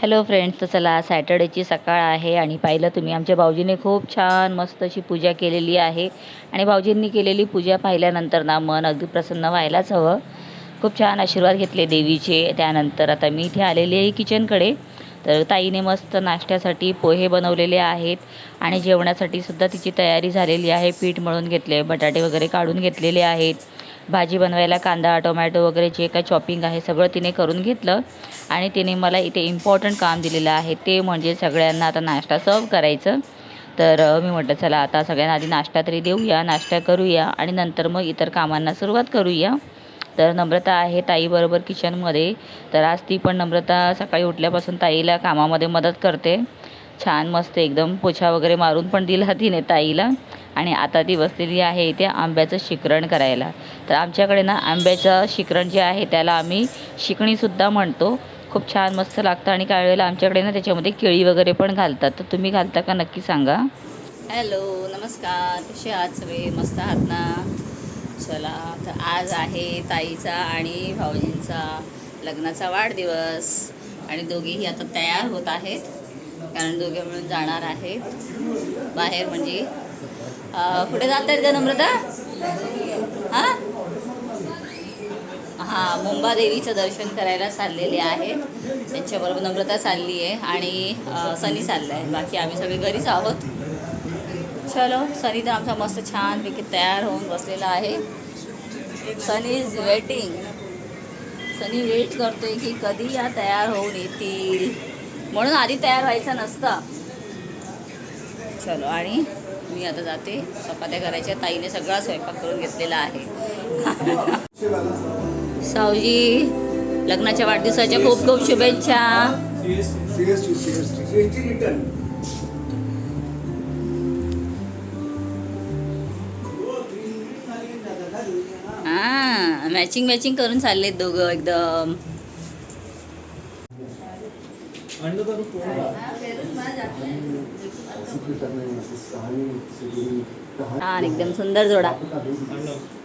Hello friends तर चला सॅटर्डेची सकाळ आहे आणि पाहिलं तुम्ही आमच्या भाऊजीने खूप छान मस्त अशी पूजा केलेली आहे. आणि भाऊजींनी केलेली पूजा पाहिल्यानंतर ना मन अगदी प्रसन्न व्हायलाच हवं. खूप छान आशीर्वाद घेतले देवीचे. त्यानंतर आता मी इथे आलेली आहे किचनकडे. तर ताईने मस्त नाश्त्यासाठी पोहे बनवलेले आहेत. आणि जेवणासाठी सुद्धा तिची तयारी झालेली आहे. पीठ मळून घेतले बटाटे वगैरे काढून घेतलेले आहेत. भाजी बनवायला कांदा टोमॅटो वगैरे जे काय चॉपिंग आहे सगळं तिने करून घेतलं. आणि तिने मला इथे इम्पॉर्टंट काम दिलेलं आहे. ते म्हणजे सगळ्यांना आता नाश्ता सर्व करायचं. तर मी म्हटलं चला आता सगळ्यांना आधी नाश्ता तरी देऊया नाश्ता करूया आणि नंतर मग इतर कामांना सुरुवात करूया. तर नम्रता आहे ताईबरोबर किचनमध्ये तर आज ती पण नम्रता सकाळी उठल्यापासून ताईला कामामध्ये मदत करते. छान मस्त एकदम पोछा वगैरे मारून पण दिला तिने ताईला. आणि आता ती बसलेली आहे इथे आंब्याचं शिकरण करायला. तर आमच्याकडे ना आंब्याचं शिकरण जे आहे त्याला आम्ही शिकणीसुद्धा म्हणतो. खूप छान मस्त लागतं आणि काही वेळेला आमच्याकडे ना त्याच्यामध्ये केळी वगैरे पण घालतात. तर तुम्ही घालता का नक्की सांगा. हॅलो नमस्कार. कसे आहात सगळे? मस्त आहात ना? चला तर आज आहे ताईचा आणि भाऊजींचा लग्नाचा वाढदिवस. आणि दोघेही आता तयार होत आहेत. कारण दोघे मिळून जाणार आहेत. बाहेर म्हणजे कुठे जात आहेत का नम्रता? हां? हां मुंबादेवीचं दर्शन करायला चाललेले आहेत. त्यांच्याबरोबर नम्रता चालली आहे आणि सनी चाललं आहे. बाकी आम्ही सगळे घरीच आहोत. चलो सनी तर आमचा मस्त छानपैकी तयार होऊन बसलेला आहे. Sunny is waiting. Sunny wait करतोय की कधी या तयार होऊन येतील. म्हणून आधी तयार व्हायचं नसतं. चलो आणि मी आता जाते. चपात्या करायच्या. ताईने सगळा स्वयंपाक करून घेतलेला आहे. सावजी लग्नाच्या वाढदिवसाच्या खूप खूप शुभेच्छा. हां मॅचिंग मॅचिंग करून चाललेत दोघं एकदम. छान एकदम सुंदर जोडा.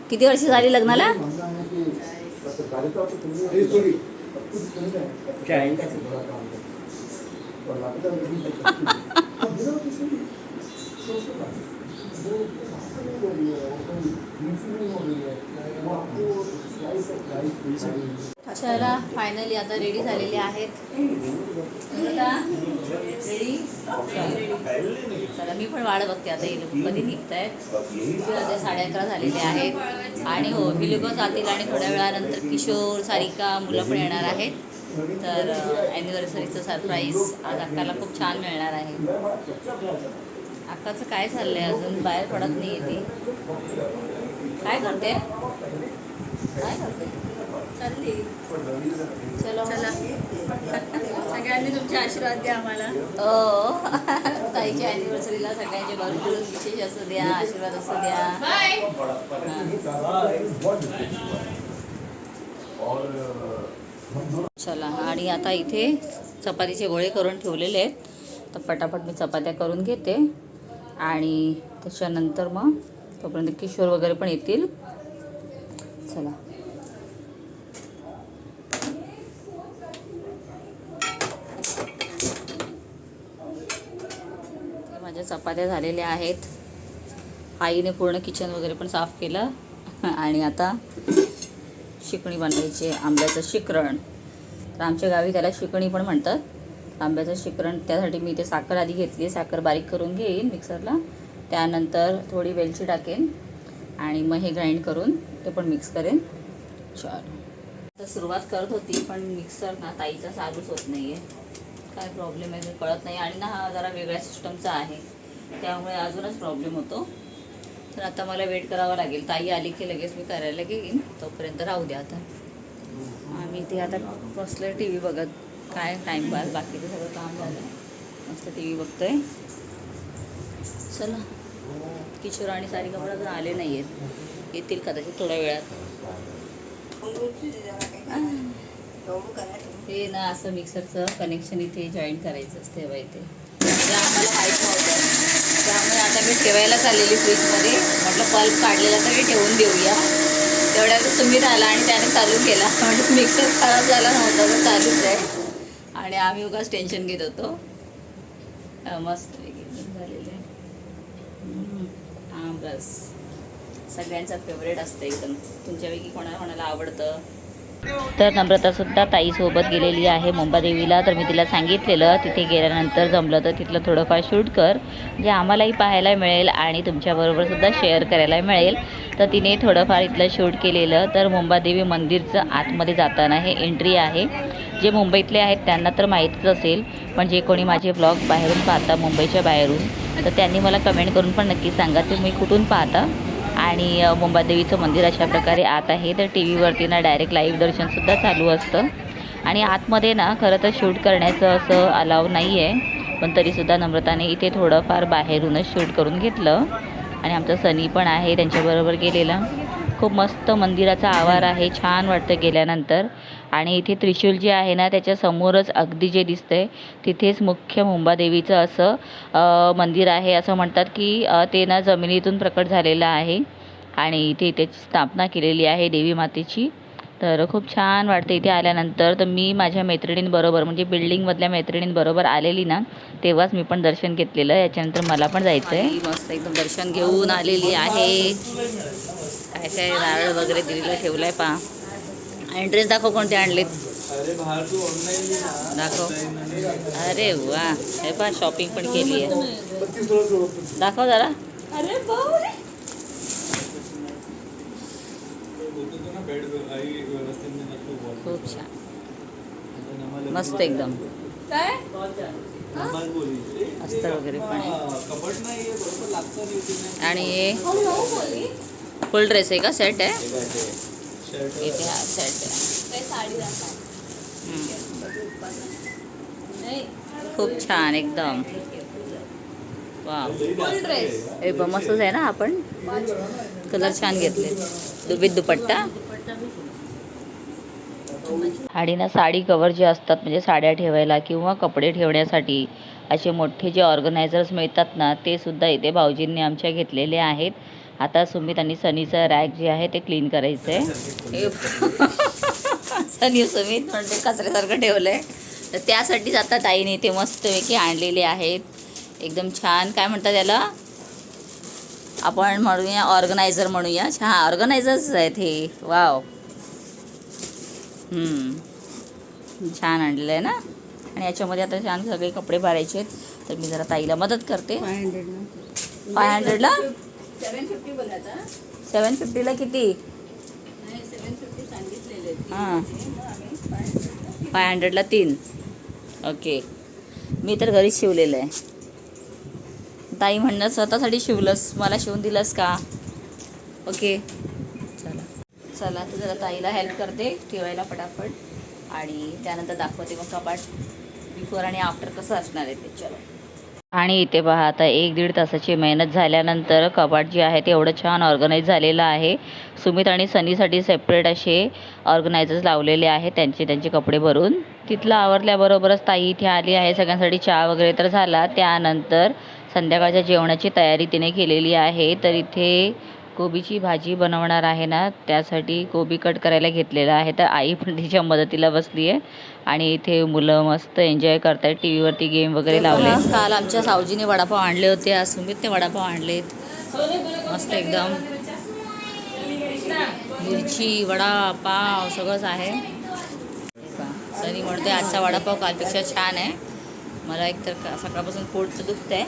किती वर्ष झाली लग्नाला? चला फायनली आता रेडी झालेले आहेत. रेडी चला मी पण वाढ बघते आता लोक कधी निघत आहेत साडे अकरा झालेले आहेत. आणि हो ही लोक जातील आणि थोड्या वेळानंतर किशोर सारिका मुलं पण येणार आहेत. तर ॲनिव्हर्सरीचं सरप्राईज आज अक्काला खूप छान मिळणार आहे. अक्काचं काय चाललंय अजून? बाहेर पडत नाही ती. काय करते काय करते चालली चलो चला सगळ्यांनी तुमचे आशीर्वाद द्या आम्हाला. हो. ताईच्या अॅनिव्हर्सरीला सगळ्यांचे भरपूर विशेष असू द्या आशीर्वाद असू द्या. चला आणि आता इथे चपातीचे गोळे करून ठेवलेले आहेत. तर पटापट मी चपात्या करून घेते. आणि त्याच्यानंतर मग तोपर्यंत किशोर वगैरे पण येतील. चला. चपात्या झालेल्या आहेत. आईने पूर्ण किचन वगैरे पण साफ केलं. आणि आता शिकणी बनवायची आंब्याचं शिकरण. तर आमच्या गावी त्याला शिकणी पण म्हणतात. आंब्याचं शिकरण त्यासाठी मी ते साखर आधी घेतली साखर बारीक करून घेईन मिक्सरला त्यानंतर थोडी वेलची टाकेन. आणि मग हे ग्राइंड करून ते पण मिक्स करेन. चार तर सुरुवात करत होती पण मिक्सर ना ताईचा चालूच होत नाही आहे काय प्रॉब्लेम आहे ते कळत नाही. आणि ना हा जरा वेगळ्या सिस्टमचा आहे. त्यामुळे अजूनच प्रॉब्लेम होतो. तर आता मला वेट करावा लागेल. ताई आली की लगेच मी करायला घेईन तोपर्यंत राहू द्या आता. आम्ही इथे आता बसलं टी व्ही बघत. काय टाईमपास बाकीचं सगळं काम झालं. मस्त टी व्ही बघतोय. चला. किशोर आणि सारी पण अजून आले नाही आहेत येतील कदाचित थोड्या वेळात. ते ना असं मिक्सरचं कनेक्शन इथे जॉईन करायचं असते तेव्हा इथे. ते आम्हाला आता मी ठेवायला चाललेली फ्रीजमध्ये. म्हटलं बल्ब काढलेला तरी ठेवून देऊया. तेवढ्यात सुमित आला आणि त्याने चालू केला. म्हणजे मिक्सर खराब झाला नव्हता तर चालूच आहे. आणि आम्ही उगाच टेन्शन घेत होतो. मस्त झालेलं आहे. हां बस. सगळ्यांचा फेवरेट असतं एकदम. तुमच्यापैकी कोणाला कोणाला आवडतं? तर नम्रतासुद्धा ताईसोबत गेलेली आहे मुंबादेवीला. तर मी तिला सांगितलेलं तिथे गेल्यानंतर जमलं तर तिथलं थोडंफार शूट कर जे आम्हालाही पाहायला मिळेल आणि तुमच्याबरोबर सुद्धा शेअर करायला मिळेल. तर तिने थोडंफार इथलं शूट केलेलं. तर मुंबादेवी मंदिरचं आतमध्ये जाताना हे एंट्री आहे. जे मुंबईतले आहेत त्यांना तर माहीतच असेल पण जे कोणी माझे ब्लॉग बाहेरून पाहता मुंबईच्या बाहेरून तर त्यांनी मला कमेंट करून पण नक्की सांगा. तुम्ही कुठून पाहता? आणि मुंबादेवीचं मंदिर अशा प्रकारे आत आहे. तर टी व्हीवरती ना डायरेक्ट लाईव्ह दर्शनसुद्धा चालू असतं. आणि आतमध्ये ना खरं तर शूट करण्याचं असं अलाव नाही आहे पण तरीसुद्धा नम्रताने इथे थोडंफार बाहेरूनच शूट करून घेतलं. आणि आमचा सनी पण आहे त्यांच्याबरोबर गेलेला. खूप मस्त मंदिराचा आवार आहे. छान वाटतं गेल्यानंतर. आणि इथे त्रिशूल जे आहे ना त्याच्यासमोरच अगदी जे दिसतंय तिथेच मुख्य मुंबादेवीचं असं मंदिर आहे. असं म्हणतात की ते ना जमिनीतून प्रकट झालेलं आहे आणि इथे त्याची स्थापना केलेली आहे देवी मातेची. तर खूप छान वाटते इथे आल्यानंतर. तर मी माझ्या मैत्रिणींबरोबर म्हणजे बिल्डिंगमधल्या मैत्रिणींबरोबर आलेली ना तेव्हाच मी पण दर्शन घेतलेलं. याच्यानंतर मला पण जायचं आहे मस्त एकदम दर्शन घेऊन आलेली आहे. काय काय नारळ वगैरे दिलेलं आहे पा आणि ड्रेस दाखव कोणते आणलेत? अरे बाहेर तू ऑनलाईन दाखव. अरे वा. हे पा शॉपिंग पण केली आहे. दाखव जरा. खूप छान. मस्त एकदम. अस्तर वगैरे पण आहे. कपड नाही बरोबर लागतं नाही. इथे नाही. आणि हे फुल ड्रेस आहे का? सेट आहे. इथे हा हम्म. खूप छान एकदम. वा हे मस्तच आहे ना आपण? कलर छान घेतले. विथ दुपट्टा? आणि ना साडी कवर जे असतात म्हणजे साड्या ठेवायला किंवा कपडे ठेवण्यासाठी असे मोठे जे ऑर्गनायझर्स मिळतात ना ते सुद्धा इथे भाऊजींनी आमच्या घेतलेले आहेत. आता सुमित आणि सनीचं रॅक जे आहे ते क्लीन करायचं आहे सनी सुमित म्हणते कचऱ्यासारखं ठेवलंय. तर त्यासाठीच आता ताईने ते मस्तपैकी आणलेले आहेत. एकदम छान. काय म्हणतात त्याला? आपण म्हणूया ऑर्गनायझर म्हणूया. हा ऑर्गनायझर्स आहेत हे. वाव. हम्म. छान आणलेलं आहे ना? आणि याच्यामध्ये आता छान सगळे कपडे भरायचे आहेत. तर मी जरा ताईला मदत करते. फाय हंड्रेडला? सेवन फिफ्टी बोलायचा सेवन फिफ्टीला किती? नाही सेवन फिफ्टी सांगितलेले हां. फाय हंड्रेडला तीन. ओके. मी तर घरीच शिवलेलं आहे. ताई म्हणणं स्वतःसाठी शिवलंस. मला शिवून दिलंस का? ओके. चला. चला तर जरा ताईला हेल्प करते ठेवायला पटापट. आणि त्यानंतर दाखवते मग कपाट. बिफोर आणि आफ्टर कसं असणार आहे ते. चलो. आणि इथे पहा आता एक दीड तासाची मेहनत झाल्यानंतर कपाट जे आहे ते एवढं छान ऑर्गनाईज झालेलं आहे. सुमित आणि सनीसाठी सेपरेट असे ऑर्गनायझर्स लावलेले आहे त्यांचे त्यांचे कपडे भरून. तिथलं आवरल्याबरोबरच ताई इथे आली आहे सगळ्यांसाठी चहा वगैरे तर झाला. त्यानंतर संध्याकाळच्या जेवणाची तयारी तिने केलेली आहे. तर इथे कोबीची भाजी बनवणार आहे ना त्यासाठी कोबी कट करायला घेतलेला आहे. तर आई पण तिच्या मदतीला बसली आहे आणि इथे मुलं मस्त एन्जॉय करतायत. टी व्हीवरती गेम वगैरे लावले काल आमच्या सावजीने वडापाव आणले होते आज सुमितने वडापाव आणलेत. मस्त एकदम. मिरची वडा पाव सगळंच आहे. सनी म्हणते आजचा वडापाव कालपेक्षा छान आहे. मला एकतर सकाळपासून पोटचं दुखतं आहे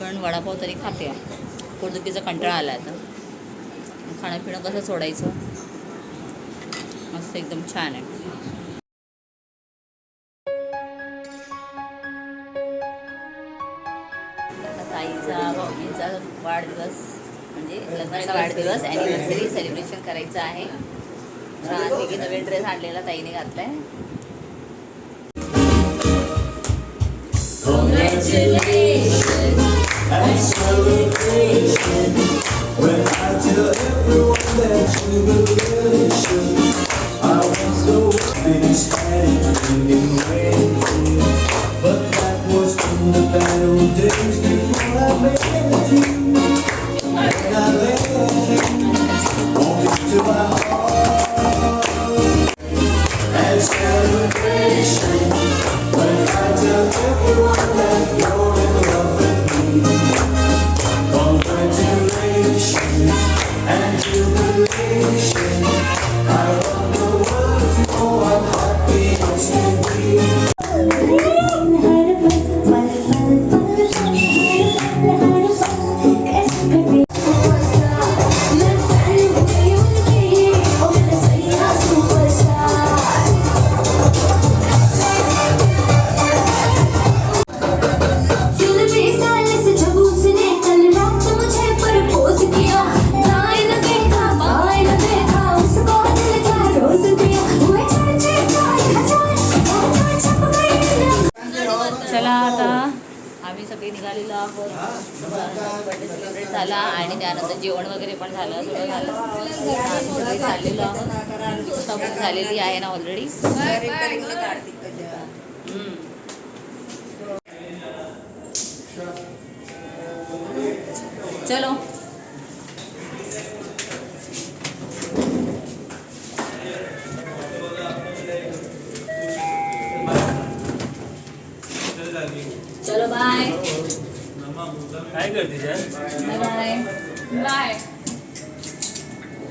पण वडापाव तरी खाते. पोटदुखीचा कंटाळा आला आता. खाणं पिणं कसं सोडायचं? मस्त एकदम छान आहे. ताईचा भाऊजीचा वाढदिवस म्हणजे लग्नाचा वाढदिवस ॲनिव्हर्सरी सेलिब्रेशन करायचं आहे. छानपैकी नवीन ड्रेस आणलेला ताईने घातलाय. सगळे निघालेलो आहोत. बर्थडे सेलिब्रेट झाला आणि त्यानंतर जेवण वगैरे पण झालं. सगळं झालं. चाललेलो आहोत शॉपिंग झालेली आहे. ना ऑलरेडी चलो.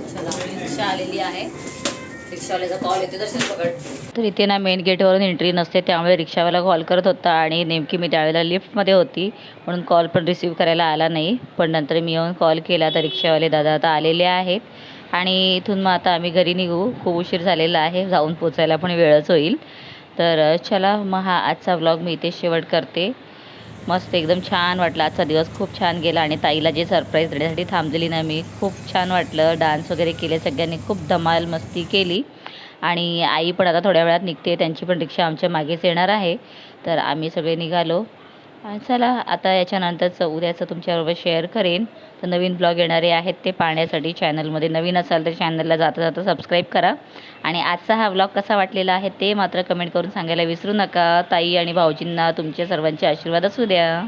चला आपली रिक्षा आलेली आहे. रिक्षावाल्याचा कॉल येते दर्शन पकड. तर इथे ना मेन गेटवरून एंट्री नसते त्यामुळे रिक्षावाला कॉल करत होता आणि नेमकी मी त्यावेळेला लिफ्टमध्ये होती म्हणून कॉल पण रिसीव करायला आला नाही. पण नंतर मी येऊन कॉल केला तर रिक्षावाले दादा आता आलेले आहेत. आणि इथून मग आता आम्ही घरी निघू खूप उशीर झालेला आहे जाऊन पोचायला पण वेळच होईल. तर चला मग हा आजचा व्लॉग मी इथे शेवट करते. मस्त एकदम छान वाटलं. आजचा दिवस खूप छान गेला आणि ताईला जे सरप्राईज देण्यासाठी थांबलेली ना मी खूप छान वाटलं. डान्स वगैरे केले सगळ्यांनी खूप धमाल मस्ती केली. आणि आई पण आता थोड्या वेळात निघते त्यांची पण रिक्षा आमच्या मागेच येणार आहे. तर आम्ही सगळे निघालो. चला आता याच्यानंतरचं उद्याचं तुमच्याबरोबर शेअर करेन. तर नवीन ब्लॉग येणारे आहेत ते पाहण्यासाठी चॅनलमध्ये नवीन असाल तर चॅनलला जाता जाता सबस्क्राईब करा. आणि आजचा हा ब्लॉग कसा वाटलेला आहे ते मात्र कमेंट करून सांगायला विसरू नका. ताई आणि भाऊजींना तुमच्या सर्वांचे आशीर्वाद असू द्या.